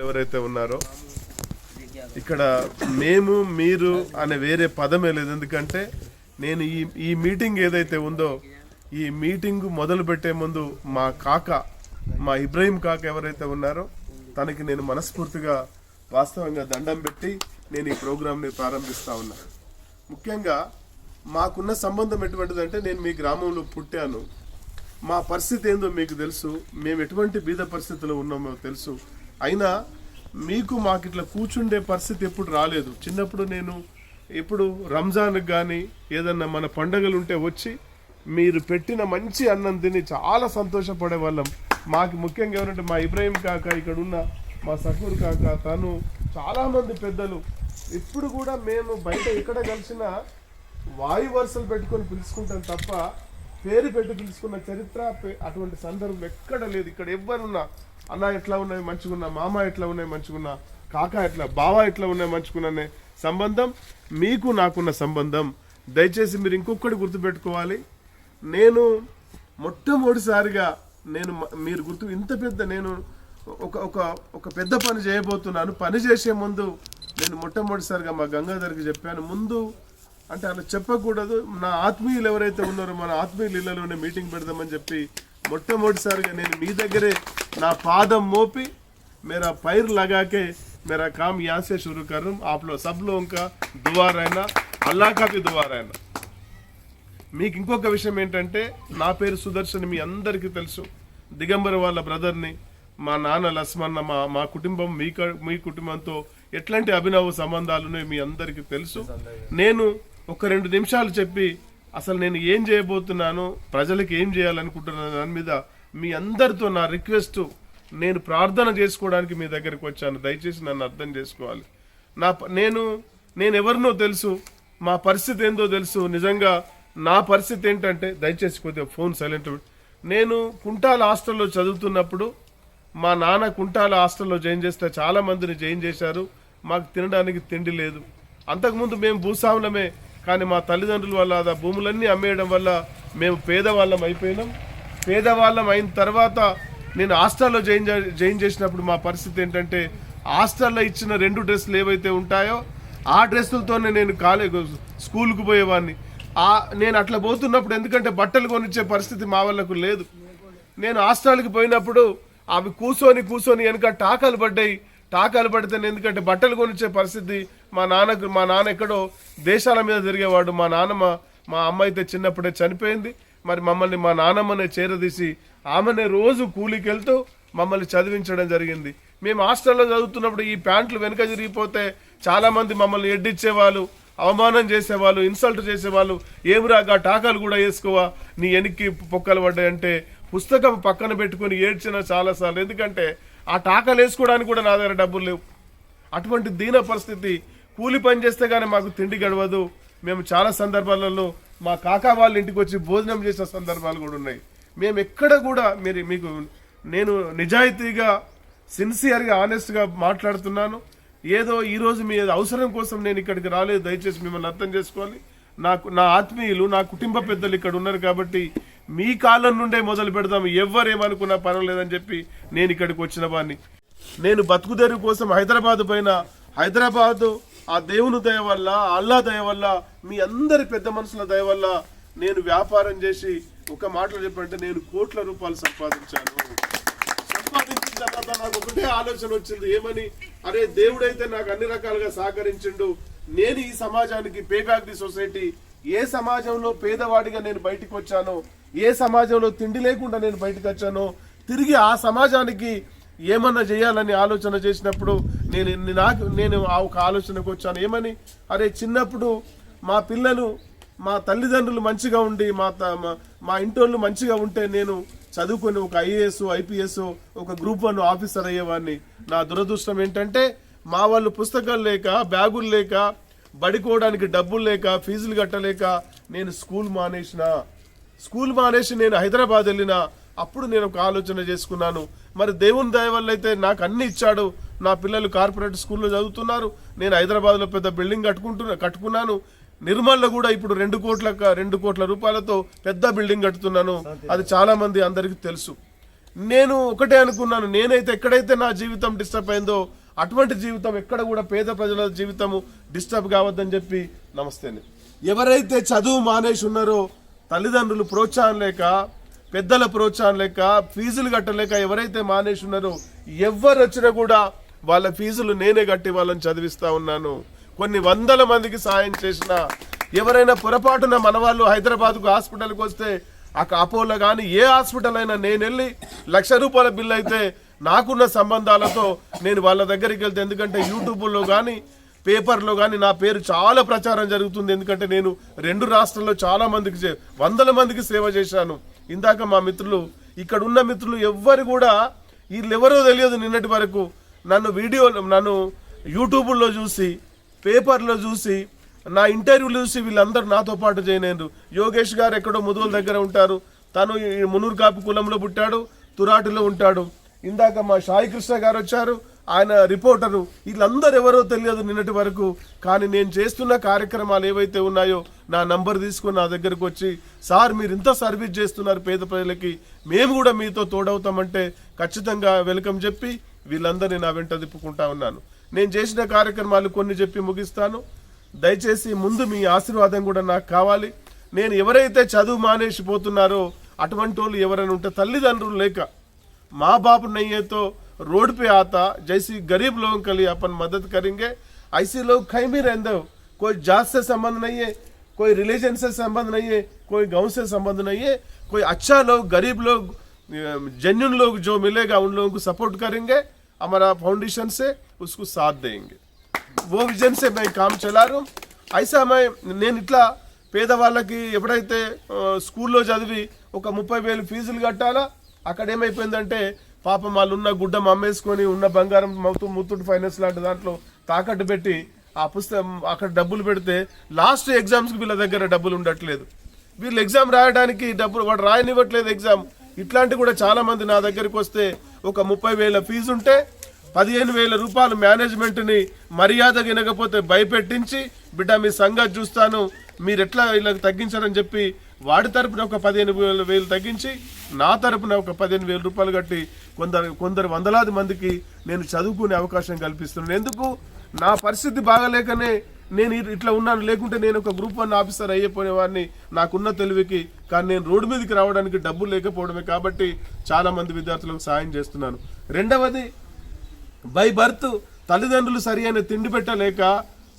ఎవరైతే ఉన్నారో ఇక్కడ మేము మీరు అనే వేరే పదమే లేదు. ఎందుకంటే నేను ఈ ఈ మీటింగ్ ఏదైతే ఉందో ఈ మీటింగ్ మొదలు పెట్టే ముందు మా కాక మా ఇబ్రహీం కాక ఎవరైతే ఉన్నారో తనకి నేను మనస్ఫూర్తిగా వాస్తవంగా దండం పెట్టి నేను ఈ ప్రోగ్రాంని ప్రారంభిస్తా ఉన్నా. ముఖ్యంగా మాకున్న సంబంధం ఎటువంటిదంటే నేను మీ గ్రామంలో పుట్టాను. మా పరిస్థితి ఏందో మీకు తెలుసు. మేము ఎటువంటి బీద పరిస్థితిలో ఉన్నామో తెలుసు. అయినా మీకు మాకు ఇట్లా కూర్చుండే పరిస్థితి ఎప్పుడు రాలేదు. చిన్నప్పుడు నేను ఎప్పుడు రంజాన్కి కానీ ఏదన్నా మన పండగలు ఉంటే వచ్చి మీరు పెట్టిన మంచి అన్నం తిని చాలా సంతోషపడే వాళ్ళం మాకు ముఖ్యంగా ఎవరంటే మా ఇబ్రాహీం కాక ఇక్కడ ఉన్న మా సకూర్ కాక తను చాలామంది పెద్దలు. ఇప్పుడు కూడా మేము బయట ఎక్కడ కలిసినా వాయు వరుసలు పెట్టుకొని పిలుచుకుంటాం తప్ప పేరు పెట్టి పిలుచుకున్న చరిత్ర అటువంటి సందర్భం ఎక్కడ లేదు. ఇక్కడ ఎవ్వరున్నా అన్న ఎట్లా ఉన్నాయి మంచుకున్నా మామ ఎట్లా ఉన్నాయి మంచుకున్నా కాక ఎట్లా? బావ ఎట్లా ఉన్నాయి మంచుకున్నానే సంబంధం మీకు నాకున్న సంబంధం. దయచేసి మీరు ఇంకొకటి గుర్తుపెట్టుకోవాలి. నేను మొట్టమొదటిసారిగా నేను మీరు గుర్తు ఇంత పెద్ద నేను ఒక ఒక ఒక పెద్ద పని చేయబోతున్నాను. పని చేసే ముందు నేను మొట్టమొదటిసారిగా మా గంగాధర్కి చెప్పాను. ముందు అంటే అలా చెప్పకూడదు నా ఆత్మీయులు ఎవరైతే ఉన్నారో మన ఆత్మీయుల ఇళ్లలోనే మీటింగ్ పెడదామని చెప్పి మొట్టమొదటిసారిగా నేను మీ దగ్గరే నా పాదం మోపి मेरा पैर लगा के मेरा काम यहाँ से शुरू करूँ आप लोग सब लोगों का दुआ रहना अल्लाह का भी दुआ रहना మీకు ఇంకొక విషయం ఏంటంటే నా పేరు సుదర్శన్ మీ అందరికీ తెలుసు దిగంబర వాళ్ళ బ్రదర్ని మా నాన్న లస్మన్న మా మా కుటుంబం మీ క- మీ కుటుంబంతో ఎట్లాంటి అభినవ సంబంధాలు ఉన్నాయో మీ అందరికీ తెలుసు నేను ఒక రెండు నిమిషాలు చెప్పి అసలు నేను ఏం చేయబోతున్నాను ప్రజలకు ఏం చేయాలనుకుంటున్నాను దాని మీద మీ అందరితో నా రిక్వెస్ట్ నేను ప్రార్థన చేసుకోవడానికి మీ దగ్గరికి వచ్చాను. దయచేసి నన్ను అర్థం చేసుకోవాలి. నా నేను నేను ఎవరినో తెలుసు మా పరిస్థితి ఏందో తెలుసు. నిజంగా నా పరిస్థితి ఏంటంటే దయచేసి కొద్దిగా ఫోన్ సైలెంట్ నేను కుంటాల హాస్టల్లో చదువుతున్నప్పుడు మా నాన్న కుంటాల హాస్టల్లో జాయిన్ చేస్తే చాలా మందిని జాయిన్ చేశారు. మాకు తినడానికి తిండి లేదు. అంతకుముందు మేము భూస్వాములమే కానీ మా తల్లిదండ్రుల వల్ల ఆ భూములన్నీ అమ్మేయడం వల్ల మేము పేదవాళ్ళం అయిపోయినాం. పేదవాళ్ళం అయిన తర్వాత నేను హాస్టల్లో జాయిన్ జాయిన్ చేసినప్పుడు మా పరిస్థితి ఏంటంటే హాస్టల్లో ఇచ్చిన రెండు డ్రెస్సులు ఏవైతే ఉంటాయో ఆ డ్రెస్సులతోనే నేను కాలేజ్ స్కూల్కి పోయేవాడిని. ఆ నేను అట్లా పోతున్నప్పుడు ఎందుకంటే బట్టలు కొనిచ్చే పరిస్థితి మా వాళ్ళకు లేదు. నేను హాస్టల్కి పోయినప్పుడు అవి కూర్చొని కూర్చొని వెనక టాకాలు పడ్డాయి. టాకాలు పడితే నేను ఎందుకంటే బట్టలు కొనిచ్చే పరిస్థితి మా నాన్నకు మా నాన్న ఎక్కడో దేశాల మీద తిరిగేవాడు. మా నాన్నమ్మ మా అమ్మ అయితే చిన్నప్పుడే చనిపోయింది. మరి మమ్మల్ని మా నాన్నమ్మనే చేరదీసి ఆమెనే రోజు కూలికి వెళ్తూ మమ్మల్ని చదివించడం జరిగింది. మేము హాస్టల్లో చదువుతున్నప్పుడు ఈ ప్యాంట్లు వెనుక జరిగిపోతే చాలామంది మమ్మల్ని ఎడ్డిచ్చేవాళ్ళు అవమానం చేసేవాళ్ళు ఇన్సల్ట్ చేసేవాళ్ళు. ఏమిరాగా టాకాలు కూడా వేసుకోవా? నీ వెనక్కి పొక్కలు పడ్డాయంటే పుస్తకం పక్కన పెట్టుకొని ఏడ్చిన చాలాసార్లు ఎందుకంటే ఆ టాకాలు వేసుకోవడానికి కూడా నా దగ్గర డబ్బులు లేవు. అటువంటి దీన పరిస్థితి కూలి పని చేస్తే కానీ మాకు తిండి గడవదు. మేము చాలా సందర్భాలలో మా కాకా వాళ్ళ ఇంటికి వచ్చి భోజనం చేసిన సందర్భాలు కూడా ఉన్నాయి. మేము ఎక్కడ కూడా మీరు మీకు నేను నిజాయితీగా సిన్సియర్గా ఆనెస్ట్గా మాట్లాడుతున్నాను. ఏదో ఈరోజు మీ అవసరం కోసం నేను ఇక్కడికి రాలేదు. దయచేసి మిమ్మల్ని అర్థం చేసుకోవాలి. నాకు నా ఆత్మీయులు నా కుటుంబ పెద్దలు ఇక్కడ ఉన్నారు కాబట్టి మీ కాలం నుండే మొదలు పెడదాం. ఎవరేమనుకున్నా పర్వాలేదని చెప్పి నేను ఇక్కడికి వచ్చిన వాడిని నేను బతుకుదేరు కోసం హైదరాబాద్ పైన హైదరాబాదు ఆ దేవుని దయ వల్ల అల్లా దయ వల్ల మీ అందరి పెద్ద మనుషుల దయ వల్ల నేను వ్యాపారం చేసి ఒక మాటలో చెప్పంటే నేను కోట్ల రూపాయలు సంపాదించాను. సంపాదించిన తర్వాత నాకు ఒకటే ఆలోచన వచ్చింది ఏమని? అరే దేవుడైతే నాకు అన్ని రకాలుగా సహకరించిండు. నేను ఈ సమాజానికి పే బ్యాక్ ది సొసైటీ. ఏ సమాజంలో పేదవాడిగా నేను బయటికి వచ్చానో ఏ సమాజంలో తిండి లేకుండా నేను బయటకు వచ్చానో తిరిగి ఆ సమాజానికి ఏమన్నా చేయాలని ఆలోచన చేసినప్పుడు నేను నాకు నేను ఆ ఒక ఆలోచనకు వచ్చాను. ఏమని? అరే చిన్నప్పుడు మా పిల్లలు మా తల్లిదండ్రులు మంచిగా ఉండి మా త- మా- మా ఇంటోళ్ళు మంచిగా ఉంటే నేను చదువుకొని ఒక ఐఏఎస్ ఐపీఎస్ ఒక గ్రూప్ వన్ ఆఫీసర్ అయ్యేవాడిని. నా దురదృష్టం ఏంటంటే మా వాళ్ళు పుస్తకాలు లేక బ్యాగులు లేక బడికోవడానికి డబ్బులు లేక ఫీజులు కట్టలేక నేను స్కూల్ మానేసిన. స్కూల్ మానేసి నేను హైదరాబాద్ వెళ్ళిన. అప్పుడు నేను ఒక ఆలోచన చేసుకున్నాను. మరి దేవుని దయ వల్ల అయితే నాకు అన్ని ఇచ్చాడు. నా పిల్లలు కార్పొరేట్ స్కూల్లో చదువుతున్నారు. నేను హైదరాబాద్లో పెద్ద బిల్డింగ్ కట్టుకుంటున్నా కట్టుకున్నాను. నిర్మల్లో కూడా ఇప్పుడు రెండు కోట్ల రెండు కోట్ల రూపాయలతో పెద్ద బిల్డింగ్ కట్టుతున్నాను అది చాలా మంది అందరికీ తెలుసు. నేను ఒకటే అనుకున్నాను. నేనైతే ఎక్కడైతే నా జీవితం డిస్టర్బ్ అయిందో అటువంటి జీవితం ఎక్కడ కూడా పేద ప్రజల జీవితము డిస్టర్బ్ కావద్దని చెప్పి నమస్తేనే ఎవరైతే చదువు మానేసి ఉన్నారో తల్లిదండ్రులు ప్రోత్సాహం లేక పెద్దల ప్రోత్సాహం లేక ఫీజులు కట్టలేక ఎవరైతే మానేసి ఉన్నారో ఎవరు వచ్చినా కూడా వాళ్ళ ఫీజులు నేనే కట్టి వాళ్ళని చదివిస్తా ఉన్నాను. కొన్ని వందల మందికి సాయం చేసిన ఎవరైనా పొరపాటున మన వాళ్ళు హైదరాబాద్కు హాస్పిటల్కి వస్తే ఆ అపోలో కానీ ఏ హాస్పిటల్ అయినా నేను వెళ్ళి లక్ష రూపాయల బిల్లు అయితే నాకున్న సంబంధాలతో నేను వాళ్ళ దగ్గరికి వెళ్తే ఎందుకంటే యూట్యూబ్లో కానీ పేపర్లో కానీ నా పేరు చాలా ప్రచారం జరుగుతుంది. ఎందుకంటే నేను రెండు రాష్ట్రాల్లో చాలా మందికి చే- వందల మందికి సేవ చేశాను. ఇందాక మా మిత్రులు ఇక్కడ ఉన్న మిత్రులు ఎవ్వరు కూడా వీళ్ళెవరో తెలియదు నిన్నటి వరకు. నన్ను వీడియో నన్ను యూట్యూబ్లో చూసి పేపర్లో చూసి నా ఇంటర్వ్యూలు చూసి వీళ్ళందరూ నాతో పాటు చేయలేరు యోగేష్ గారు ఎక్కడో ముదుగుల దగ్గర ఉంటారు. తను ఈ మునూరు కాపు కులంలో పుట్టాడు తురాటిలో ఉంటాడు. ఇందాక మా సాయి కృష్ణ గారు వచ్చారు. ఆయన రిపోర్టరు. వీళ్ళందరూ ఎవరో తెలియదు నిన్నటి వరకు. కానీ నేను చేస్తున్న కార్యక్రమాలు ఏవైతే ఉన్నాయో నా నంబర్ తీసుకుని నా దగ్గరకు వచ్చి సార్ మీరు ఇంత సర్వీస్ చేస్తున్నారు పేద ప్రజలకి. మేము కూడా మీతో తోడవుతామంటే ఖచ్చితంగా వెల్కమ్ చెప్పి వీళ్ళందరినీ నా వెంట తిప్పుకుంటా ఉన్నాను. నేను చేసిన కార్యక్రమాలు కొన్ని చెప్పి ముగిస్తాను. దయచేసి ముందు మీ ఆశీర్వాదం కూడా నాకు కావాలి. నేను ఎవరైతే చదువు మానేసిపోతున్నారో అటువంటి వాళ్ళు ఎవరైనా ఉంటే తల్లిదండ్రులు లేక మా బాబు నయ్యేతో रोड पे आता जैसी गरीब लोगों के लिए अपन मदद करेंगे ऐसे लोग कहीं भी रहते हो कोई जात से संबंध नहीं है कोई रिलीजन से संबंध नहीं है कोई गांव से संबंध नहीं है कोई अच्छा लोग गरीब लोग जेन्यून लोग जो मिलेगा उन लोगों को सपोर्ट करेंगे हमारा फाउंडेशन से उसको साथ देंगे वो విజన్ से मैं काम चला रहा हूँ ऐसा मैं నేను ఇట్లా పేదవాళ్ళకి ఎప్పుడైతే ఆ, స్కూల్లో చదివి ఒక ముప్పై వేలు ఫీజులు కట్టాలా అక్కడ ఏమైపోయిందంటే పాపం వాళ్ళు ఉన్న గుడ్డ అమ్మేసుకొని ఉన్న బంగారం మౌతు ముత్తూట్ ఫైనాన్స్ లాంటి దాంట్లో తాకట్టు పెట్టి ఆ పుస్తకం అక్కడ డబ్బులు పెడితే లాస్ట్ ఎగ్జామ్స్కి వీళ్ళ దగ్గర డబ్బులు ఉండట్లేదు. వీళ్ళు ఎగ్జామ్ రాయడానికి డబ్బులు వాడు రాయనివ్వట్లేదు ఎగ్జామ్ ఇట్లాంటి కూడా చాలా మంది నా దగ్గరికి వస్తే ఒక ముప్పై వేల ఫీజు ఉంటే పదిహేను వేల రూపాయలు మేనేజ్మెంట్ని మర్యాద వినకపోతే భయపెట్టించి బిడ్డ మీ సంగతి చూస్తాను. మీరు ఎట్లా వీళ్ళకి తగ్గించారని చెప్పి వాడి తరపున ఒక పదిహేను వేలు వేలు తగ్గించి నా తరపున ఒక పదిహేను వేల రూపాయలు కట్టి కొందరు కొందరు వందలాది మందికి నేను చదువుకునే అవకాశం కల్పిస్తున్నాను. ఎందుకు? నా పరిస్థితి బాగలేకనే నేను ఇట్లా ఉన్నాను. లేకుంటే నేను ఒక గ్రూప్ వన్ ఆఫీసర్ అయ్యిపోయేవాడిని నాకున్న తెలివికి కానీ నేను రోడ్డు మీదకి రావడానికి డబ్బులు లేకపోవడమే కాబట్టి చాలా మంది విద్యార్థులకు సాయం చేస్తున్నాను. రెండవది బై బర్త్ తల్లిదండ్రులు సరి అయిన తిండి పెట్టలేక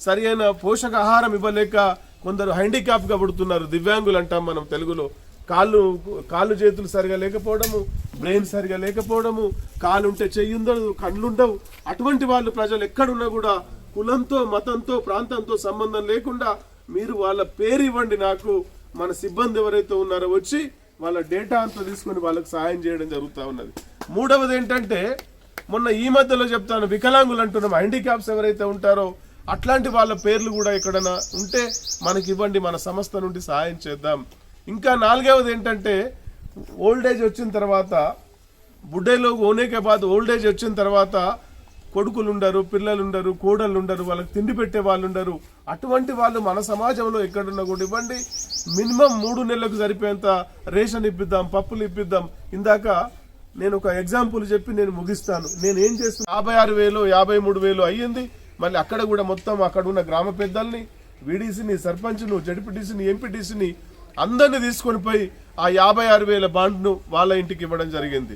సరి అయిన పోషకాహారం ఇవ్వలేక కొందరు హ్యాండిక్యాప్గా పుడుతున్నారు. దివ్యాంగులు అంటాం మనం తెలుగులో. కాళ్ళు కాళ్ళు చేతులు సరిగా లేకపోవడము బ్రెయిన్ సరిగా లేకపోవడము కాలు ఉంటే చెయ్యి ఉండదు కళ్ళు ఉండవు అటువంటి వాళ్ళు ప్రజలు ఎక్కడున్నా కూడా కులంతో మతంతో ప్రాంతంతో సంబంధం లేకుండా మీరు వాళ్ళ పేరు ఇవ్వండి నాకు. మన సిబ్బంది ఎవరైతే ఉన్నారో వచ్చి వాళ్ళ డేటా అంతా తీసుకొని వాళ్ళకి సహాయం చేయడం జరుగుతూ ఉన్నది. మూడవది ఏంటంటే మొన్న ఈ మధ్యలో చెప్తాను వికలాంగులు అంటున్నాం. హ్యాండిక్యాప్స్ ఎవరైతే ఉంటారో అట్లాంటి వాళ్ళ పేర్లు కూడా ఎక్కడైనా ఉంటే మనకి ఇవ్వండి మన సంస్థ నుండి సహాయం చేద్దాం. ఇంకా నాలుగవది ఏంటంటే ఓల్డ్ ఏజ్ వచ్చిన తర్వాత బుడ్డేలో ఓనేకే బాద్ ఓల్డ్ ఏజ్ వచ్చిన తర్వాత కొడుకులు ఉండరు పిల్లలు ఉండరు కోడళ్ళు ఉండరు వాళ్ళకి తిండి పెట్టే వాళ్ళు ఉండరు అటువంటి వాళ్ళు మన సమాజంలో ఎక్కడున్నా కూడా ఇవ్వండి. మినిమం మూడు నెలలకు సరిపోయేంత రేషన్ ఇప్పిద్దాం పప్పులు ఇప్పిద్దాం. ఇందాక నేను ఒక ఎగ్జాంపుల్ చెప్పి నేను ముగిస్తాను. నేను ఏం చేస్తాను యాభై ఆరు వేలు యాభై మూడు వేలు అయ్యింది. మళ్ళీ అక్కడ కూడా మొత్తం అక్కడ ఉన్న గ్రామ పెద్దల్ని వీడీసీని సర్పంచ్ను జడ్పీటీసీని ఎంపీటీసీని అందరిని తీసుకొని పోయి ఆ యాభై ఆరు వేల బాండ్ను వాళ్ళ ఇంటికి ఇవ్వడం జరిగింది.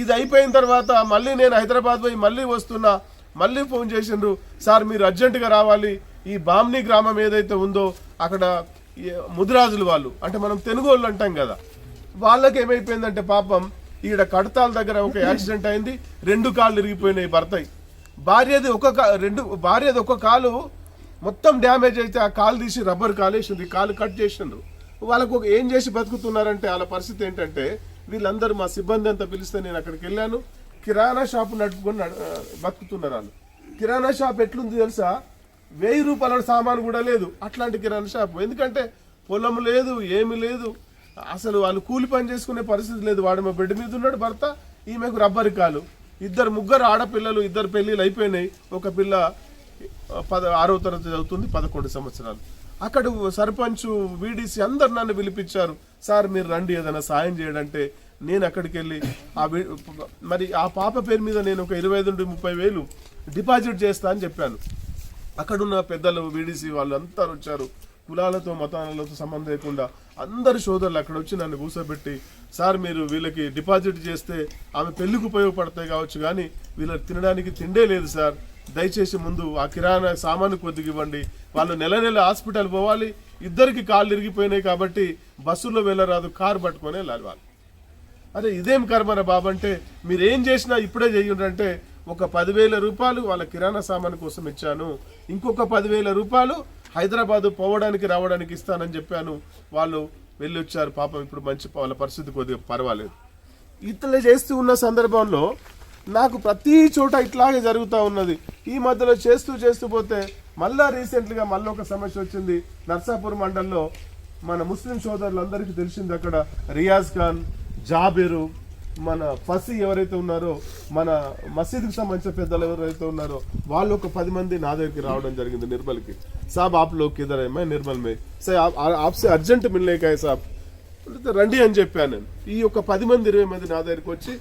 ఇది అయిపోయిన తర్వాత మళ్ళీ నేను హైదరాబాద్ పోయి మళ్ళీ వస్తున్నా మళ్ళీ ఫోన్ చేసిండ్రు సార్ మీరు అర్జెంటుగా రావాలి. ఈ బామ్ని గ్రామం ఏదైతే ఉందో అక్కడ ముదిరాజులు వాళ్ళు అంటే మనం తెలుగోళ్ళు అంటాం కదా. వాళ్ళకి ఏమైపోయిందంటే పాపం ఈడ కడతాల దగ్గర ఒక యాక్సిడెంట్ అయింది రెండు కాళ్ళు ఇరిగిపోయినాయి భర్తయి. భార్యది ఒక కా- రెండు భార్యది ఒక కాలు మొత్తం డ్యామేజ్ అయితే ఆ కాలు తీసి రబ్బర్ కాలేసింది కాలు కట్ చేసిండ్రు. వాళ్ళకు ఒక ఏం చేసి బతుకుతున్నారంటే వాళ్ళ పరిస్థితి ఏంటంటే వీళ్ళందరూ మా సిబ్బంది అంతా పిలిస్తే నేను అక్కడికి వెళ్ళాను. కిరాణా షాప్ నడుపుకొని బతుకుతున్నారు వాళ్ళు. కిరాణా షాప్ ఎట్లుంది తెలుసా? వెయ్యి రూపాయల సామాను కూడా లేదు అట్లాంటి కిరాణా షాప్. ఎందుకంటే పొలం లేదు ఏమి లేదు. అసలు వాళ్ళు కూలి పని చేసుకునే పరిస్థితి లేదు. వాడు మా బెడ్ మీద ఉన్నాడు భర్త ఈమెకు రబ్బరి కాలు. ఇద్దరు ముగ్గురు ఆడపిల్లలు ఇద్దరు పెళ్ళిళ్ళు అయిపోయినాయి. ఒక పిల్ల పద ఆరో తరగతి చదువుతుంది పదకొండు సంవత్సరాలు. అక్కడ సర్పంచ్ వీడీసీ అందరు నన్ను పిలిపించారు. సార్ మీరు రండి ఏదైనా సాయం చేయడంటే నేను అక్కడికి వెళ్ళి ఆ వి- మరి ఆ పాప పేరు మీద నేను ఒక ఇరవై ఐదు నుండి ముప్పై వేలు డిపాజిట్ చేస్తా అని చెప్పాను. అక్కడున్న పెద్దలు వీడీసీ వాళ్ళు అందరూ వచ్చారు. కులాలతో మతాలతో సంబంధం లేకుండా అందరు సోదరులు అక్కడ వచ్చి నన్ను కూర్చోబెట్టి సార్ మీరు వీళ్ళకి డిపాజిట్ చేస్తే ఆమె పెళ్ళికి ఉపయోగపడతాయి కావచ్చు కానీ వీళ్ళకి తినడానికి తిండే లేదు సార్. దయచేసి ముందు ఆ కిరాణా సామాను కొద్దిగా ఇవ్వండి. వాళ్ళు నెల నెల హాస్పిటల్ పోవాలి. ఇద్దరికి కాళ్ళు ఇరిగిపోయినాయి కాబట్టి బస్సులో వెళ్ళరాదు కారు పట్టుకొని వెళ్ళాలి వాళ్ళు. అరే ఇదేం కర్మరా బాబు అంటే మీరు ఏం చేసినా ఇప్పుడే చెయ్యండి ఒక పదివేల రూపాయలు వాళ్ళ కిరాణా సామాను కోసం ఇచ్చాను. ఇంకొక పదివేల రూపాయలు హైదరాబాద్ పోవడానికి రావడానికి ఇస్తానని చెప్పాను. వాళ్ళు వెళ్ళి వచ్చారు పాపం ఇప్పుడు మంచి వాళ్ళ పరిస్థితి కొద్దిగా పర్వాలేదు. ఇట్లా చేస్తూ ఉన్న సందర్భంలో నాకు ప్రతి చోట ఇట్లాగే జరుగుతూ ఉన్నది. ఈ మధ్యలో చేస్తూ చేస్తూ పోతే మళ్ళా రీసెంట్గా మళ్ళీ ఒక సమస్య వచ్చింది. నర్సాపూర్ మండలంలో మన ముస్లిం సోదరులందరికీ తెలిసింది అక్కడ రియాజ్ ఖాన్ జాబిరు మన ఫసి ఎవరైతే ఉన్నారో మన మసీద్కి సంబంధించిన పెద్దలు ఎవరైతే ఉన్నారో వాళ్ళు ఒక పది మంది నా దగ్గరికి రావడం జరిగింది నిర్మల్కి. సాబ్ ఆప్ లోక్ నిర్మల్ మే సార్ ఆప్సే అర్జెంట్ మిల్లేకాయ సాబ్? రండి అని చెప్పాను నేను. ఈ యొక్క పది మంది ఇరవై మంది నా దగ్గరికి వచ్చి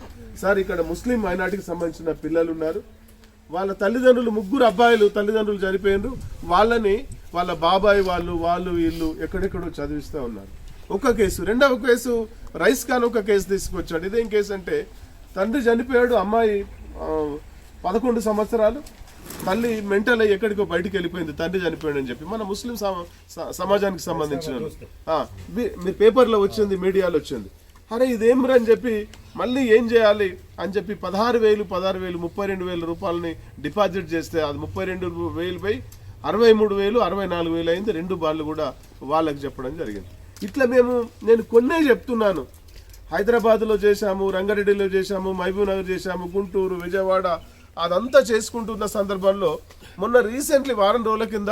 సార్ ఇక్కడ ముస్లిం మైనార్టీకి సంబంధించిన పిల్లలు ఉన్నారు. వాళ్ళ తల్లిదండ్రులు ముగ్గురు అబ్బాయిలు తల్లిదండ్రులు చనిపోయినారు. వాళ్ళని వాళ్ళ బాబాయ్ వాళ్ళు వాళ్ళు వీళ్ళు ఎక్కడెక్కడో చదివిస్తూ ఉన్నారు. ఒక కేసు రెండవ కేసు రైస్ ఖాన్ ఒక కేసు తీసుకొచ్చాడు. ఇదేం కేసు అంటే తండ్రి చనిపోయాడు అమ్మాయి పదకొండు సంవత్సరాలు తల్లి మెంటల్ అయ్యి ఎక్కడికో బయటికి వెళ్ళిపోయింది తండ్రి చనిపోయాడు అని చెప్పి. మన ముస్లిం సమాజానికి సంబంధించిన మీ- పేపర్లో వచ్చింది మీడియాలో వచ్చింది. అరే ఇదేం అని చెప్పి మళ్ళీ ఏం చేయాలి అని చెప్పి పదహారు వేలు పదహారు వేలు ముప్పై రెండు వేల రూపాయలని డిపాజిట్ చేస్తే అది ముప్పై రెండు వేలు పోయి అరవై మూడు వేలు అరవై నాలుగు వేలు అయింది. రెండు బాళ్ళు కూడా వాళ్ళకి చెప్పడం జరిగింది. ఇట్లా మేము నేను కొన్నే చెప్తున్నాను. హైదరాబాద్లో చేశాము రంగారెడ్డిలో చేశాము మహబూబ్ నగర్ చేశాము గుంటూరు విజయవాడ అదంతా చేసుకుంటున్న సందర్భంలో మొన్న రీసెంట్లీ వారం రోజుల కింద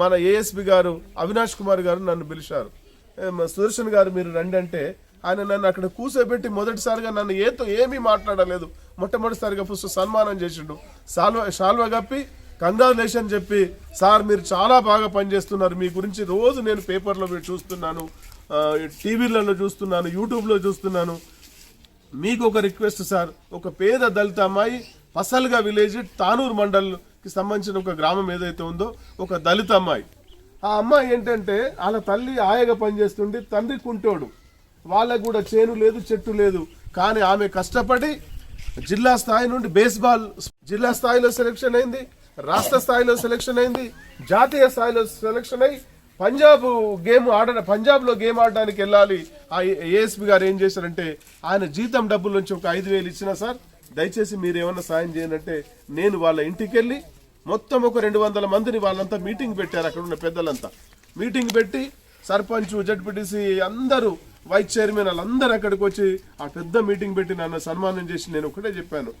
మన ఏఎస్పి గారు అవినాష్ కుమార్ గారు నన్ను పిలిచారు. సుదర్శన్ గారు మీరు రండి అంటే ఆయన నన్ను అక్కడ కూర్చోబెట్టి మొదటిసారిగా నన్ను ఏతో ఏమీ మాట్లాడలేదు. మొట్టమొదటిసారిగా ఫస్ట్ సన్మానం చేసిండు. సాల్వ షాల్వ కప్పి కంగ్రాచులేషన్ చెప్పి సార్ మీరు చాలా బాగా పనిచేస్తున్నారు. మీ గురించి రోజు నేను పేపర్లో మీరు చూస్తున్నాను టీవీలలో చూస్తున్నాను యూట్యూబ్లో చూస్తున్నాను. మీకు ఒక రిక్వెస్ట్ సార్. ఒక పేద దళిత అమ్మాయి పసల్గా విలేజ్ తానూరు మండల్కి సంబంధించిన ఒక గ్రామం ఏదైతే ఉందో ఒక దళిత అమ్మాయి. ఆ అమ్మాయి ఏంటంటే వాళ్ళ తల్లి ఆయగా పనిచేస్తుండి తండ్రి కుంటోడు. వాళ్ళకు కూడా చేను లేదు చెట్టు లేదు. కానీ ఆమె కష్టపడి జిల్లా స్థాయి నుండి బేస్బాల్ జిల్లా స్థాయిలో సెలెక్షన్ అయింది రాష్ట్ర స్థాయిలో సెలెక్షన్ అయింది జాతీయ స్థాయిలో సెలెక్షన్ అయి పంజాబ్ గేమ్ ఆడ పంజాబ్లో గేమ్ ఆడడానికి వెళ్ళాలి. ఆ ఏఎస్పి గారు ఏం చేశారంటే ఆయన జీతం డబ్బుల నుంచి ఒక ఐదు వేలు ఇచ్చినా సార్ దయచేసి మీరు ఏమన్నా సాయం చేయండి నేను వాళ్ళ ఇంటికి వెళ్ళి మొత్తం ఒక రెండు వందల మందిని వాళ్ళంతా మీటింగ్ పెట్టారు అక్కడ ఉన్న పెద్దలంతా. మీటింగ్ పెట్టి సర్పంచ్ జడ్పీటీసీ అందరూ వైస్ చైర్మన్ వాళ్ళందరూ అక్కడికి వచ్చి ఆ పెద్ద మీటింగ్ పెట్టి నన్ను సన్మానం చేసి నేను ఒకటే చెప్పాను.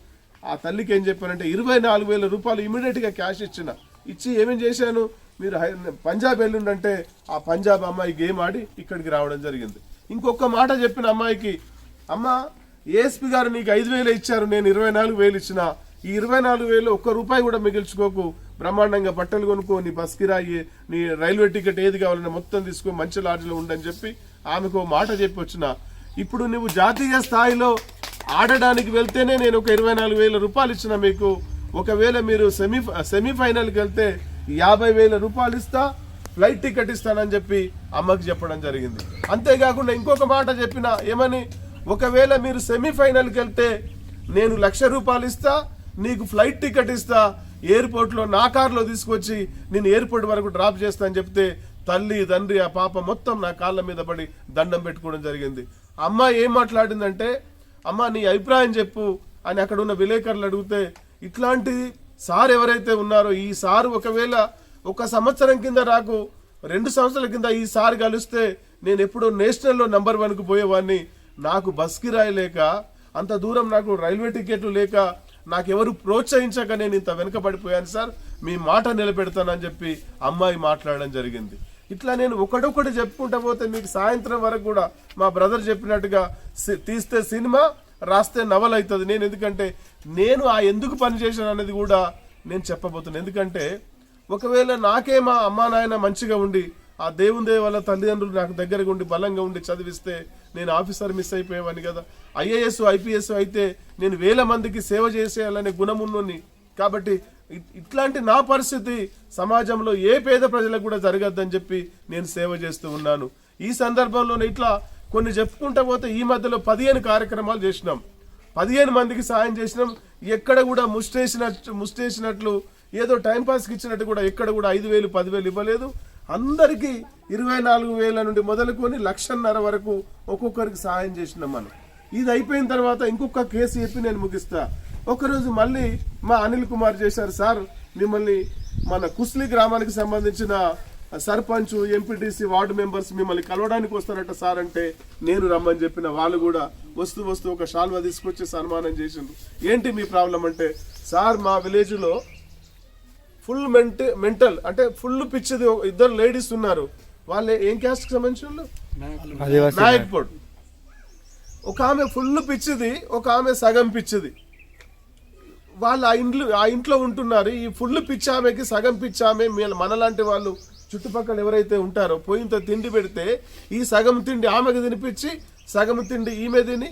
ఆ తల్లికి ఏం చెప్పానంటే ఇరవై నాలుగు వేల రూపాయలు ఇమీడియట్గా క్యాష్ ఇచ్చిన. ఇచ్చి ఏమేం చేశాను? మీరు హై- పంజాబ్ వెళ్ళిండంటే ఆ పంజాబ్ అమ్మాయి గేమ్ ఆడి ఇక్కడికి రావడం జరిగింది. ఇంకొక మాట చెప్పిన అమ్మాయికి అమ్మ ఏఎస్పి గారు నీకు ఐదు వేలు ఇచ్చారు నేను ఇరవై నాలుగు వేలు ఇచ్చిన. ఈ ఇరవై నాలుగు వేలు ఒక్క రూపాయి కూడా మిగిల్చుకోకు. బ్రహ్మాండంగా బట్టలు కొనుక్కో నీ బస్ కిరాయి నీ రైల్వే టికెట్ ఏది కావాలన్నా మొత్తం తీసుకో మంచి లాడ్జ్లో ఉండని చెప్పి ఆమెకు ఓ మాట చెప్పి వచ్చిన. ఇప్పుడు నువ్వు జాతీయ స్థాయిలో ఆడడానికి వెళ్తేనే నేను ఒక ఇరవై నాలుగు వేల రూపాయలు ఇచ్చిన మీకు. ఒకవేళ మీరు సెమీ సెమీఫైనల్కి వెళ్తే యాభై వేల రూపాయలు ఇస్తా ఫ్లైట్ టికెట్ ఇస్తానని చెప్పి అమ్మకి చెప్పడం జరిగింది. అంతేకాకుండా ఇంకొక మాట చెప్పిన ఏమని? ఒకవేళ మీరు సెమీఫైనల్కి వెళ్తే నేను లక్ష రూపాయలు ఇస్తా నీకు ఫ్లైట్ టికెట్ ఇస్తా ఎయిర్పోర్ట్లో నా కార్లో తీసుకొచ్చి నేను ఎయిర్పోర్ట్ వరకు డ్రాప్ చేస్తా అని చెప్తే తల్లి తండ్రి ఆ పాప మొత్తం నా కాళ్ళ మీద పడి దండం పెట్టుకోవడం జరిగింది. అమ్మ ఏం మాట్లాడిందంటే అమ్మ నీ అభిప్రాయం చెప్పు అని అక్కడ ఉన్న విలేకరులు అడిగితే ఇట్లాంటి సార్ ఎవరైతే ఉన్నారో ఈ సారు ఒకవేళ ఒక సంవత్సరం కింద నాకు రెండు సంవత్సరాల కింద ఈ సార్ కలిస్తే నేను ఎప్పుడో నేషనల్లో నంబర్ వన్కు పోయేవాడిని నాకు బస్కి రాయలేక అంత దూరం నాకు రైల్వే టికెట్లు లేక నాకెవరు ప్రోత్సహించక నేను ఇంత వెనుకబడిపోయాను సార్. మీ మాట నిలబెడతానని చెప్పి అమ్మాయి మాట్లాడడం జరిగింది. ఇట్లా నేను ఒకటొకటి చెప్పుకుంటా పోతే మీకు సాయంత్రం వరకు కూడా మా బ్రదర్ చెప్పినట్టుగా సి- తీస్తే సినిమా రాస్తే నవలవుతుంది నేను ఎందుకంటే నేను ఆ ఎందుకు పని చేశాను అనేది కూడా నేను చెప్పబోతున్నాను ఎందుకంటే ఒకవేళ నాకే మా అమ్మా నాయన మంచిగా ఉండి ఆ దేవుని దయ వల్ల తల్లిదండ్రులు నాకు దగ్గరగా ఉండి బలంగా ఉండి చదివిస్తే నేను ఆఫీసర్ మిస్ అయిపోయేవాడిని కదా. ఐఏఎస్ ఐపీఎస్ అయితే నేను వేల మందికి సేవ చేసేయాలనే గుణమున్నోని కాబట్టి ఇట్లాంటి నా పరిస్థితి సమాజంలో ఏ పేద ప్రజలకు కూడా జరగద్దని చెప్పి నేను సేవ చేస్తూ ఉన్నాను. ఈ సందర్భంలోనే ఇట్లా కొన్ని చెప్పుకుంటా పోతే ఈ మధ్యలో పదిహేను కార్యక్రమాలు చేసినాం. పదిహేను మందికి సాయం చేసినాం. ఎక్కడ కూడా ముస్టేసినట్టు ముస్టేసినట్లు ఏదో టైంపాస్కి ఇచ్చినట్టు కూడా ఎక్కడ కూడా ఐదు వేలు పదివేలు ఇవ్వలేదు. అందరికీ ఇరవై నాలుగు వేల నుండి మొదలుకొని లక్షన్నర వరకు ఒక్కొక్కరికి సహాయం చేసినాం మనం. ఇది అయిపోయిన తర్వాత ఇంకొక కేసు చెప్పి నేను ముగిస్తా. ఒకరోజు మళ్ళీ మా అనిల్ కుమార్ చేశారు సార్ మిమ్మల్ని మన కుస్లి గ్రామానికి సంబంధించిన సర్పంచ్ ఎంపీటీసీ వార్డు మెంబర్స్ మిమ్మల్ని కలవడానికి వస్తారట సార్ అంటే నేను రమ్మని చెప్పిన వాళ్ళు కూడా వస్తూ వస్తూ ఒక షాల్వా తీసుకొచ్చి సన్మానం చేసిండ్రు. ఏంటి మీ ప్రాబ్లం అంటే సార్ మా విలేజ్లో ఫుల్ మెంట మెంటల్ అంటే ఫుల్ పిచ్చిది ఇద్దరు లేడీస్ ఉన్నారు. వాళ్ళు ఏం క్యాస్ట్కి సంబంధించిన నాయక్పూడ్ ఒక ఆమె ఫుల్ పిచ్చిది ఒక ఆమె సగం పిచ్చిది. వాళ్ళు ఆ ఇంట్లో ఆ ఇంట్లో ఉంటున్నారు. ఈ ఫుల్ పిచ్చి ఆమెకి సగం పిచ్చి ఆమె మనలాంటి వాళ్ళు చుట్టుపక్కల ఎవరైతే ఉంటారో పోయింత తిండి పెడితే ఈ సగం తిండి ఆమెకు తినిపించి సగం తిండి ఈమె తిని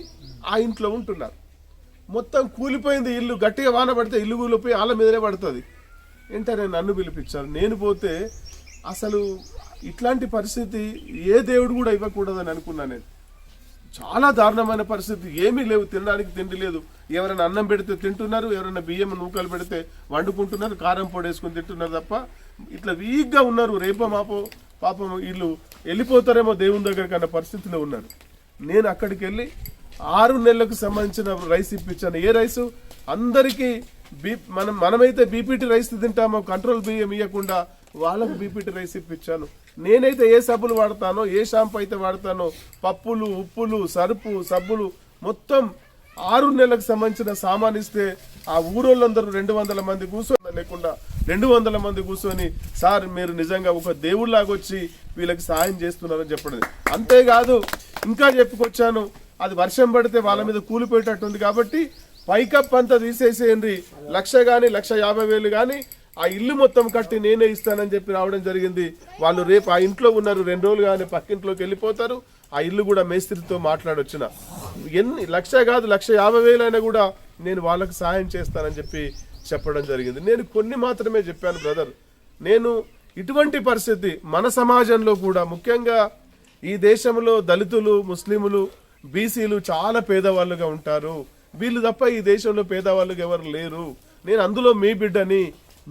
ఆ ఇంట్లో ఉంటున్నారు. మొత్తం కూలిపోయింది ఇల్లు గట్టిగా వాన పడితే ఇల్లు కూలిపోయి వాళ్ళ మీదనే పడుతుంది. వెంటనే నన్ను పిలిపించారు. నేను పోతే అసలు ఇట్లాంటి పరిస్థితి ఏ దేవుడు కూడా ఇవ్వకూడదని అనుకున్నా నేను. చాలా దారుణమైన పరిస్థితి. ఏమీ లేవు. తినడానికి తిండి లేదు. ఎవరైనా అన్నం పెడితే తింటున్నారు. ఎవరైనా బియ్యం నూకలు పెడితే వండుకుంటున్నారు. కారం పొడేసుకుని తింటున్నారు తప్ప ఇట్లా వీక్గా ఉన్నారు. రేపో మాపో పాపం వీళ్ళు వెళ్ళిపోతారేమో దేవుని దగ్గరికి అన్న పరిస్థితిలో ఉన్నారు. నేను అక్కడికి వెళ్ళి ఆరు నెలలకు సంబంధించిన రైస్ ఇప్పించాను. ఏ రైసు? అందరికీ బీ మనం మనమైతే బీపీటీ రైస్ తింటామో కంట్రోల్ బియ్యం ఇవ్వకుండా వాళ్ళకు బీపీటీ రైస్ ఇప్పించాను. నేనైతే ఏ సబ్బులు వాడతానో ఏ షాంపూ అయితే వాడతానో పప్పులు ఉప్పులు సరుపు సబ్బులు మొత్తం ఆరు నెలలకు సంబంధించిన సామాన్ ఇస్తే ఆ ఊరోళ్ళందరూ రెండు వందల మంది కూర్చొని లేకుండా రెండు వందల మంది కూర్చొని సార్ మీరు నిజంగా ఒక దేవుళ్ళలాగా వచ్చి వీళ్ళకి సాయం చేస్తున్నారని చెప్పడం. అంతేకాదు ఇంకా చెప్పుకొచ్చాను అది వర్షం పడితే వాళ్ళ మీద కూలిపోయేటట్టుంది కాబట్టి పైకప్ అంతా తీసేసేయండి. లక్ష గాని లక్ష యాభై వేలు కానీ ఆ ఇల్లు మొత్తం కట్టి నేనే ఇస్తానని చెప్పి రావడం జరిగింది. వాళ్ళు రేపు ఆ ఇంట్లో ఉన్నారు రెండు రోజులు కానీ పక్కింట్లోకి వెళ్ళిపోతారు. ఆ ఇల్లు కూడా మేస్త్రితో మాట్లాడొచ్చిన. ఎన్ని లక్ష కాదు లక్ష యాభై వేలైనా కూడా నేను వాళ్ళకు సాయం చేస్తానని చెప్పి చెప్పడం జరిగింది. నేను కొన్ని మాత్రమే చెప్పాను బ్రదర్. నేను ఇటువంటి పరిస్థితి మన సమాజంలో కూడా ముఖ్యంగా ఈ దేశంలో దళితులు ముస్లింలు బీసీలు చాలా పేదవాళ్ళుగా ఉంటారు. వీళ్ళు తప్ప ఈ దేశంలో పేదవాళ్ళకి ఎవరు లేరు. నేను అందులో మీ బిడ్డని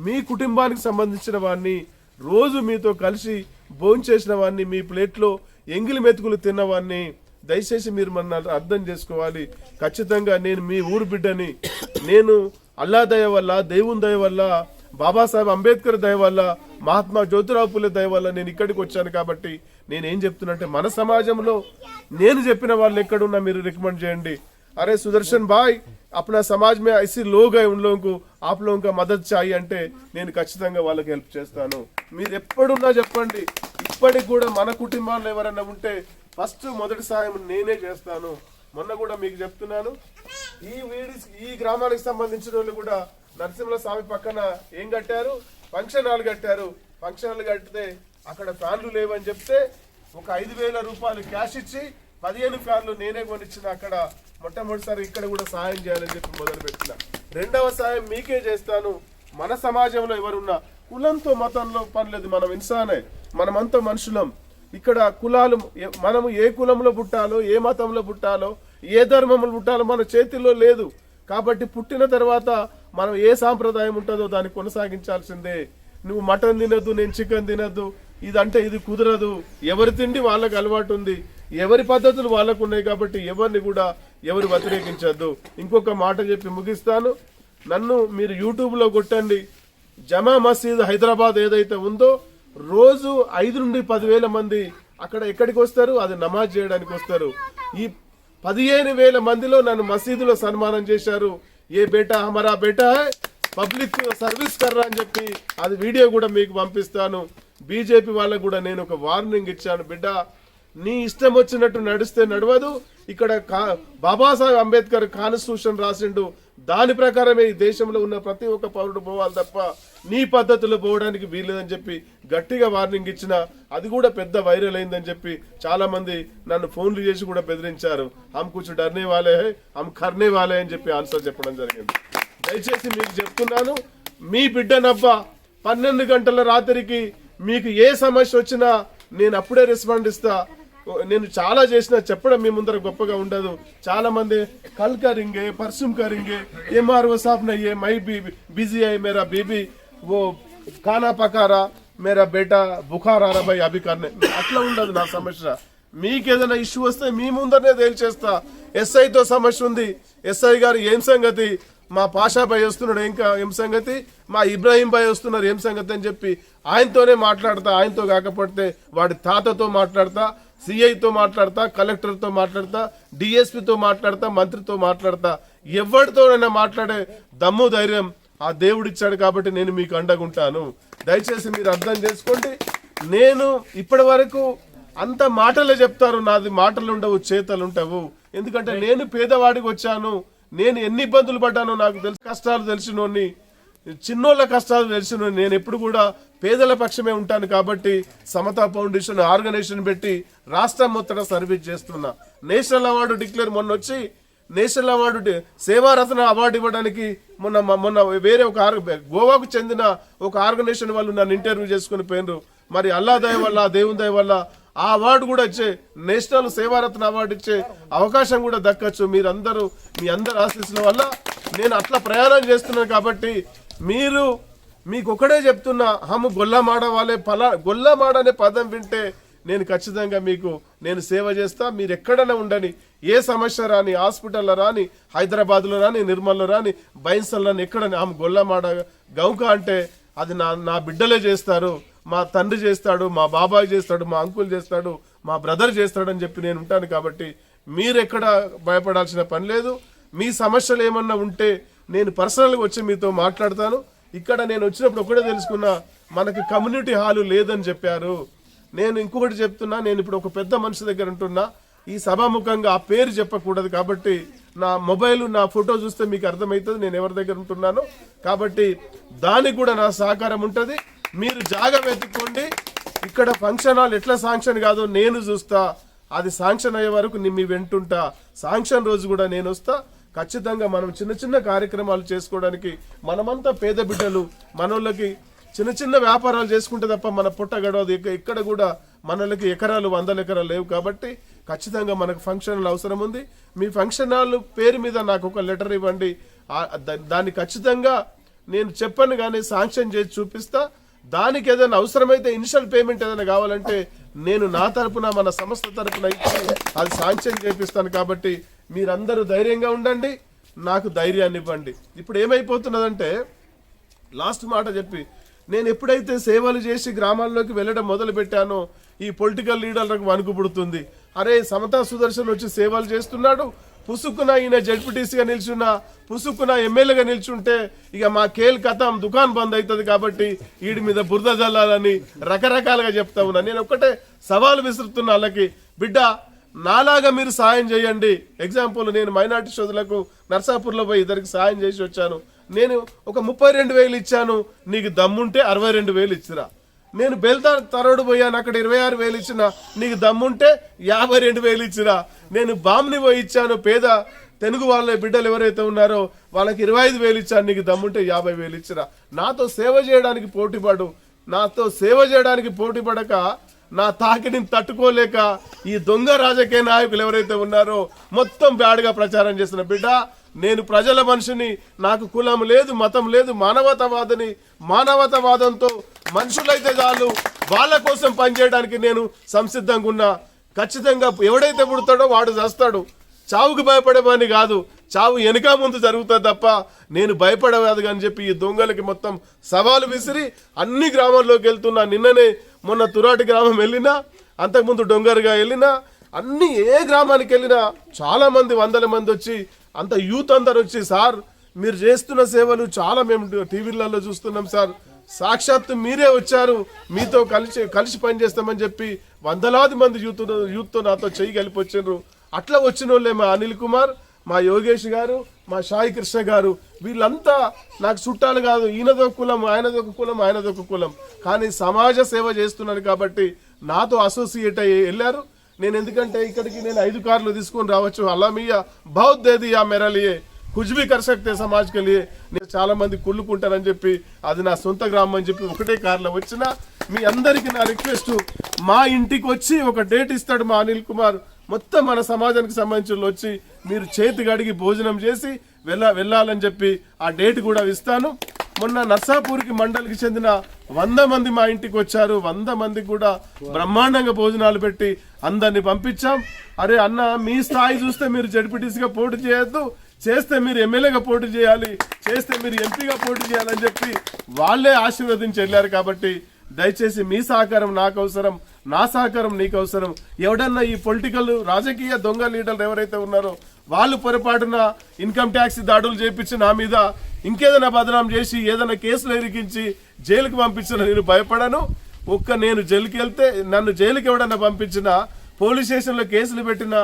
మీ కుటుంబానికి సంబంధించిన వాడిని రోజు మీతో కలిసి భోంచేసిన వాడిని మీ ప్లేట్లో ఎంగిలి మెతుకులు తిన్నవాడిని దయచేసి మీరు మన అర్థం చేసుకోవాలి. ఖచ్చితంగా నేను మీ ఊరు బిడ్డని. నేను అల్లా దయ వల్ల దేవుని దయ వల్ల బాబాసాహెబ్ అంబేద్కర్ దయ వల్ల మహాత్మా జ్యోతిరావు పులే దయ వల్ల నేను ఇక్కడికి వచ్చాను కాబట్టి నేను ఏం చెప్తున్నంటే మన సమాజంలో నేను చెప్పిన వాళ్ళు ఎక్కడున్నా మీరు రికమెండ్ చేయండి. అరే సుదర్శన్ భాయ్ अपना समाज में ऐसे लोग हैं उन लोगों को आप लोगों का मदद चाहिए అంటే నేను ఖచ్చితంగా వాళ్ళకి హెల్ప్ చేస్తాను మీరు ఎప్పుడున్నా చెప్పండి ఇప్పటికి కూడా మన కుటుంబాల్లో ఎవరైనా ఉంటే ఫస్ట్ మొదటి సాయం నేనే చేస్తాను మొన్న కూడా మీకు చెప్తున్నాను ఈ వీడి ఈ గ్రామానికి సంబంధించిన వాళ్ళు కూడా నరసింహ స్వామి పక్కన ఏం కట్టారు ఫంక్షన్ హాల్ కట్టారు ఫంక్షన్ హాల్ కట్టితే అక్కడ ఫ్యాన్లు లేవని చెప్తే ఒక ఐదు వేల రూపాయలు క్యాష్ ఇచ్చి పదిహేను ఫ్యాన్లు నేనే కొనిచ్చిన అక్కడ మొట్టమొదటిసారి ఇక్కడ కూడా సాయం చేయాలని చెప్పి మొదలు పెట్టిన రెండవ సాయం మీకే చేస్తాను. మన సమాజంలో ఎవరున్నా కులంతో మతంలో పనిలేదు మనం ఇన్సానే. మనమంతా మనుషులం. ఇక్కడ కులాలు మనము ఏ కులంలో పుట్టాలో ఏ మతంలో పుట్టాలో ఏ ధర్మంలో పుట్టాలో మన చేతిలో లేదు. కాబట్టి పుట్టిన తర్వాత మనం ఏ సాంప్రదాయం ఉంటుందో దాన్ని కొనసాగించాల్సిందే. నువ్వు మటన్ తినద్దు నేను చికెన్ తినద్దు. ఇదంటే ఇది కుదరదు. ఎవరి తిండి వాళ్ళకి అలవాటు ఉంది. ఎవరి పద్ధతులు వాళ్ళకు ఉన్నాయి కాబట్టి ఎవరిని కూడా ఎవరు వ్యతిరేకించద్దు. ఇంకొక మాట చెప్పి ముగిస్తాను. నన్ను మీరు యూట్యూబ్లో కొట్టండి. జమా మసీద్ హైదరాబాద్ ఏదైతే ఉందో రోజు ఐదు నుండి పదివేల మంది అక్కడ ఎక్కడికి వస్తారు? అది నమాజ్ చేయడానికి వస్తారు. ఈ పదిహేను వేల మందిలో నన్ను మసీదులో సన్మానం చేశారు. ఏ బేటా హమరా బేటా పబ్లిక్ సర్వీస్ కర్రా అని చెప్పి అది వీడియో కూడా మీకు పంపిస్తాను. బీజేపీ వాళ్ళకు కూడా నేను ఒక వార్నింగ్ ఇచ్చాను. బిడ్డ నీ ఇష్టం వచ్చినట్టు నడిస్తే నడవదు. ఇక్కడ కా- బాబాసాహెబ్ అంబేద్కర్ కాన్స్టిట్యూషన్ రాసిండు. దాని ప్రకారమే ఈ దేశంలో ఉన్న ప్రతి ఒక్క పౌరుడు పోవాలి తప్ప నీ పద్ధతిలో పోవడానికి వీల్లేదని చెప్పి గట్టిగా వార్నింగ్ ఇచ్చిన. అది కూడా పెద్ద వైరల్ అయిందని చెప్పి చాలా మంది నన్ను ఫోన్లు చేసి కూడా బెదిరించారు. హమ్ కుచ్ డర్నే వాలే హై హమ్ కర్నే వాలే అని చెప్పి ఆన్సర్ చెప్పడం జరిగింది. దయచేసి మీకు చెప్తున్నాను మీ బిడ్డనబ్బా పన్నెండు గంటల రాత్రికి మీకు ఏ సమస్య వచ్చినా నేను అప్పుడే రెస్పాండ్ ఇస్తా. నేను చాలా చేసిన చెప్పడం మీ ముందర గొప్పగా ఉండదు. చాలా మంది కల్ కరింగే పర్సుమ్ కరింగే ఎంఆర్ఓ సాఫ్ నయ్యే మై బీ బిజీ అయ్యి మేరా బీబీ ఓ ఖానా పకారా మేరా బేటా బుఖార్ ఆరా భాయ్ అభి కర్నే. అట్లా ఉండదు నా సమస్య. మీకు ఏదైనా ఇష్యూ వస్తే మీ ముందరనే తేల్చేస్తా. ఎస్ఐతో సమస్య ఉంది. ఎస్ఐ గారు ఏం సంగతి? మా పాషాభాయ్ వస్తున్నాడు ఇంకా ఏం సంగతి? మా ఇబ్రాహీం భాయ్ వస్తున్నారు ఏం సంగతి అని చెప్పి ఆయనతోనే మాట్లాడతా ఆయనతో కాకపోతే వాడి తాతతో మాట్లాడతా. సిఐతో మాట్లాడతా కలెక్టర్తో మాట్లాడతా డిఎస్పితో మాట్లాడతా మంత్రితో మాట్లాడతా. ఎవరితోనైనా మాట్లాడే దమ్ము ధైర్యం ఆ దేవుడిచ్చాడు కాబట్టి నేను మీకు అండగుంటాను. దయచేసి మీరు అర్థం చేసుకోండి. నేను ఇప్పటి వరకు అంత మాటలే చెప్తారు. నాది మాటలు ఉండవు చేతలు ఉండవు ఎందుకంటే నేను పేదవాడికి వచ్చాను. నేను ఎన్ని ఇబ్బందులు పడ్డానో నాకు తెలుసు. కష్టాలు తెలిసినోని చిన్నోళ్ళ కష్టాలు తెలిసిన నేను ఎప్పుడు కూడా పేదల పక్షమే ఉంటాను కాబట్టి సమతా ఫౌండేషన్ ఆర్గనైజేషన్ పెట్టి రాష్ట్రం మొత్తం సర్వీస్ చేస్తున్నా. నేషనల్ అవార్డు డిక్లేర్ మొన్న వచ్చి నేషనల్ అవార్డు సేవారత్న అవార్డు ఇవ్వడానికి మొన్న మొన్న వేరే ఒక గోవాకు చెందిన ఒక ఆర్గనైజేషన్ వాళ్ళు నన్ను ఇంటర్వ్యూ చేసుకుని పోయినరు. మరి అల్లా దయ వల్ల దేవుని దయ వల్ల ఆ అవార్డు కూడా ఇచ్చే నేషనల్ సేవారత్న అవార్డు ఇచ్చే అవకాశం కూడా దక్కచ్చు. మీరందరూ మీ అందరి ఆశీస్సుల వల్ల నేను అట్లా ప్రయాణం చేస్తున్నాను కాబట్టి మీరు మీకు ఒకడే చెప్తున్నా హము గొల్లమాడ వాళ్ళే పలా గొల్లమాడ అనే పదం వింటే నేను ఖచ్చితంగా మీకు నేను సేవ చేస్తా మీరు ఎక్కడైనా ఉండని ఏ సమస్య రాని హాస్పిటల్లో రాని హైదరాబాద్లో రాని నిర్మల్లో రాని బైన్సల్లో ఎక్కడని ఆమె గొల్లమాడ గౌక అంటే అది నా నా బిడ్డలే చేస్తారు. మా తండ్రి చేస్తాడు మా బాబాయ్ చేస్తాడు మా అంకుల్ చేస్తాడు మా బ్రదర్ చేస్తాడని చెప్పి నేను ఉంటాను కాబట్టి మీరెక్కడ భయపడాల్సిన పని లేదు. మీ సమస్యలు ఏమన్నా ఉంటే నేను పర్సనల్గా వచ్చి మీతో మాట్లాడతాను. ఇక్కడ నేను వచ్చినప్పుడు ఒకటే తెలుసుకున్నా మనకు కమ్యూనిటీ హాలు లేదని చెప్పారు. నేను ఇంకొకటి చెప్తున్నా నేను ఇప్పుడు ఒక పెద్ద మనిషి దగ్గర ఉంటున్నా. ఈ సభాముఖంగా ఆ పేరు చెప్పకూడదు కాబట్టి నా మొబైల్ నా ఫోటో చూస్తే మీకు అర్థమవుతుంది నేను ఎవరి దగ్గర ఉంటున్నాను. కాబట్టి దానికి కూడా నా సహకారం ఉంటుంది. మీరు జాగా వెతుక్కోండి ఇక్కడ ఫంక్షన్ హాల్ ఎట్లా శాంక్షన్ కాదో నేను చూస్తా. అది శాంక్షన్ అయ్యే వరకు ని- మీ వెంటుంటా. శాంక్షన్ రోజు కూడా నేను వస్తా. ఖచ్చితంగా మనం చిన్న చిన్న కార్యక్రమాలు చేసుకోవడానికి మనమంతా పేద బిడ్డలు మనోళ్ళకి చిన్న చిన్న వ్యాపారాలు చేసుకుంటే తప్ప మన పుట్ట గడవదు. ఇక్కడ కూడా మనలకి ఎకరాలు వందల ఎకరాలు లేవు కాబట్టి ఖచ్చితంగా మనకు ఫంక్షన్ హాల్ అవసరం ఉంది. మీ ఫంక్షన్ హాల్ పేరు మీద నాకు ఒక లెటర్ ఇవ్వండి. దాన్ని ఖచ్చితంగా నేను చెప్పను కానీ శాంక్షన్ చేసి చూపిస్తా. దానికి ఏదైనా అవసరమైతే ఇనిషియల్ పేమెంట్ ఏదైనా కావాలంటే నేను నా తరపున మన సంస్థ తరపున ఇచ్చి అది శాంక్షన్ చేపిస్తాను కాబట్టి మీరందరూ ధైర్యంగా ఉండండి నాకు ధైర్యాన్ని ఇవ్వండి. ఇప్పుడు ఏమైపోతున్నదంటే లాస్ట్ మాట చెప్పి నేను ఎప్పుడైతే సేవలు చేసి గ్రామాల్లోకి వెళ్ళడం మొదలు పెట్టానో ఈ పొలిటికల్ లీడర్లకు వణుకు పుడుతుంది అరే సమతా సుదర్శన్ వచ్చి సేవలు చేస్తున్నాడు పుసుక్కున ఈయన జడ్పీటీసీగా నిల్చున్న పుసుక్కున ఎమ్మెల్యేగా నిల్చుంటే ఇక మా కేల్ కథం దుకాన్ బంద్ అవుతుంది కాబట్టి వీడి మీద బురద జల్లాలని రకరకాలుగా చెప్తా ఉన్నా. నేను ఒక్కటే సవాలు విసురుతున్న వాళ్ళకి బిడ్డ నాలాగా మీరు సాయం చేయండి. ఎగ్జాంపుల్ నేను మైనార్టీ సోదరులకు నర్సాపూర్లో పోయి ఇద్దరికి సాయం చేసి వచ్చాను. నేను ఒక ముప్పై రెండు వేలు ఇచ్చాను. నీకు దమ్ముంటే అరవై రెండు వేలు ఇచ్చిరా. నేను బెల్తా తరోడు పోయాను. అక్కడ ఇరవై ఆరు వేలు ఇచ్చిన నీకు దమ్ముంటే యాభై రెండు వేలు ఇచ్చిరా. నేను బామ్ని పోయి ఇచ్చాను. పేద తెలుగు వాళ్ళ బిడ్డలు ఎవరైతే ఉన్నారో వాళ్ళకి ఇరవై ఐదు వేలు ఇచ్చాను. నీకు దమ్ముంటే యాభై వేలు ఇచ్చిరా. నాతో సేవ చేయడానికి పోటీపడు. నాతో సేవ చేయడానికి పోటీపడక నా తాకిడిని తట్టుకోలేక ఈ దొంగ రాజకీయ నాయకులు ఎవరైతే ఉన్నారో మొత్తం బ్యాడ్గా ప్రచారం చేసిన బిడ్డ. నేను ప్రజల మనిషిని నాకు కులం లేదు మతం లేదు మానవతవాదని మానవతవాదంతో మనుషులైతే చాలు. వాళ్ళ కోసం పనిచేయడానికి నేను సంసిద్ధంగా ఉన్నా. ఖచ్చితంగా ఎవడైతే పుడతాడో వాడు చేస్తాడు. చావుకు భయపడేవాని కాదు. చావు వెనుక ముందు జరుగుతుంది తప్ప నేను భయపడవాదు అని చెప్పి ఈ దొంగలకి మొత్తం సవాలు విసిరి అన్ని గ్రామాల్లోకి వెళ్తున్నా. నిన్ననే మొన్న తురాటి గ్రామం వెళ్ళినా అంతకుముందు డొంగరుగా వెళ్ళినా అన్ని ఏ గ్రామానికి వెళ్ళినా చాలామంది వందల మంది వచ్చి అంత యూత్ అందరు వచ్చి సార్ మీరు చేస్తున్న సేవలు చాలా మేము టీవీలలో చూస్తున్నాం సార్. సాక్షాత్తు మీరే వచ్చారు. మీతో కలిసి కలిసి పనిచేస్తామని చెప్పి వందలాది మంది యూత్ యూత్తో నాతో చెయ్యి కలిపి వచ్చిండ్రు. అట్లా వచ్చిన వాళ్ళే మా అనిల్ కుమార్ మా యోగేష్ గారు మా సాయి కృష్ణ గారు వీళ్ళంతా నాకు చుట్టాలు కాదు ఈయనదో కులం ఆయనదొక కులం ఆయనదొక కులం. కానీ సమాజ సేవ చేస్తున్నాను కాబట్టి నాతో అసోసియేట్ అయ్యి వెళ్ళారు. నేను ఎందుకంటే ఇక్కడికి నేను ఐదు కార్లు తీసుకొని రావచ్చు. అలామియా బౌద్ధ్ ఆ మెరలియే. కుజ్బీ కర్షక్తే సమాజ్కి కలియే నేను చాలా మంది చెప్పి అది నా సొంత గ్రామం అని చెప్పి ఒకటే కార్లో వచ్చిన మీ అందరికీ నా రిక్వెస్ట్ మా ఇంటికి వచ్చి ఒక డేట్ ఇస్తాడు మా అనిల్ కుమార్. మొత్తం మన సమాజానికి సంబంధించిన వచ్చి మీరు చేతి గడిగి భోజనం చేసి వెళ్ళ వెళ్ళాలని చెప్పి ఆ డేట్ కూడా ఇస్తాను. మొన్న నర్సాపూర్కి మండలికి చెందిన వంద మంది మా ఇంటికి వచ్చారు. వంద మందికి కూడా బ్రహ్మాండంగా భోజనాలు పెట్టి అందరిని పంపించాం. అరే అన్న మీ స్థాయి చూస్తే మీరు జడ్పీటీసీగా పోటీ చేయొద్దు. చేస్తే మీరు ఎమ్మెల్యేగా పోటీ చేయాలి. చేస్తే మీరు ఎంపీగా పోటీ చేయాలని చెప్పి వాళ్ళే ఆశీర్వదించి వెళ్ళారు కాబట్టి దయచేసి మీ సహకారం నాకు అవసరం నా సహకారం నీకు అవసరం. ఎవడన్నా ఈ పొలిటికల్ రాజకీయ దొంగ లీడర్లు ఎవరైతే ఉన్నారో వాళ్ళు పొరపాటున ఇన్కమ్ ట్యాక్స్ దాడులు చేపించి నా మీద ఇంకేదైనా బదనాం చేసి ఏదైనా కేసులు ఇరికించి జైలుకి పంపించిన నేను భయపడను. ఒక్క నేను జైలుకి వెళ్తే నన్ను జైలుకి ఎవడన్నా పంపించినా పోలీస్ స్టేషన్లో కేసులు పెట్టిన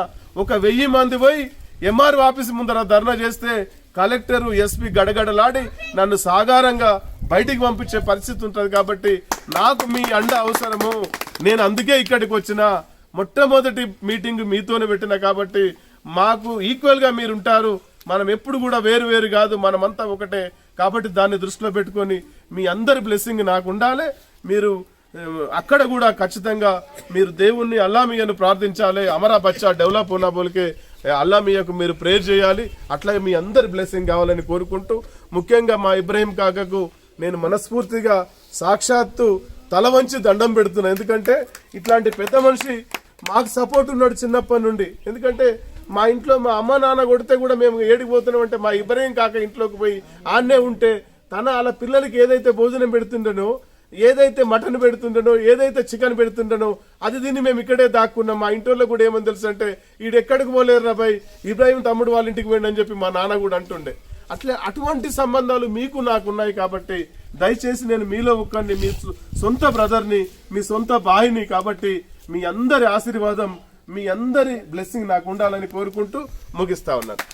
ఒక వెయ్యి మంది పోయి ఎంఆర్ఓ ఆఫీస్ ముందర ధర్నా చేస్తే కలెక్టర్ ఎస్పీ గడగడలాడి నన్ను సాగారంగా బయటికి పంపించే పరిస్థితి ఉంటుంది కాబట్టి నాకు మీ అండ అవసరము. నేను అందుకే ఇక్కడికి వచ్చిన. మొట్టమొదటి మీటింగ్ మీతోనే పెట్టిన కాబట్టి మాకు ఈక్వల్గా మీరు ఉంటారు మనం ఎప్పుడు కూడా వేరు వేరు కాదు మనమంతా ఒకటే. కాబట్టి దాన్ని దృష్టిలో పెట్టుకొని మీ అందరి బ్లెస్సింగ్ నాకు ఉండాలి. మీరు అక్కడ కూడా ఖచ్చితంగా మీరు దేవుణ్ణి అల్లామియను ప్రార్థించాలి అమరా బచ్చా డెవలప్ ఉన్న బోలికే అల్లామియకు మీరు ప్రేర్ చేయాలి అట్లాగే మీ అందరి బ్లెస్సింగ్ కావాలని కోరుకుంటూ ముఖ్యంగా మా ఇబ్రహీం కాకకు నేను మనస్ఫూర్తిగా సాక్షాత్తు తల వంచి దండం పెడుతున్నా. ఎందుకంటే ఇట్లాంటి పెద్ద మనిషి మాకు సపోర్ట్ ఉన్నాడు చిన్నప్పటి నుండి. ఎందుకంటే మా ఇంట్లో మా అమ్మ నాన్న కొడితే కూడా మేము ఏడికి పోతున్నాం అంటే మా ఇబ్రహీం కాక ఇంట్లోకి పోయి ఆన్నే ఉంటే తన అలా పిల్లలకి ఏదైతే భోజనం పెడుతుండనో ఏదైతే మటన్ పెడుతుండనో ఏదైతే చికెన్ పెడుతుండనో అది దీన్ని మేము ఇక్కడే దాక్కున్నాం. మా ఇంట్లో కూడా ఏమని తెలుసు అంటే ఈడు ఎక్కడికి పోలేరు రా భయ్ తమ్ముడు వాళ్ళ ఇంటికి పోయిండు అని చెప్పి మా నాన్న కూడా అంటుండే. అట్లే అటువంటి సంబంధాలు మీకు నాకు ఉన్నాయి కాబట్టి దయచేసి నేను మీలో ఒక్కడిని మీ సొంత బ్రదర్ని మీ సొంత బాయిని కాబట్టి మీ అందరి ఆశీర్వాదం మీ అందరి బ్లెస్సింగ్ నాకు ఉండాలని కోరుకుంటూ ముగిస్తా ఉన్నాను.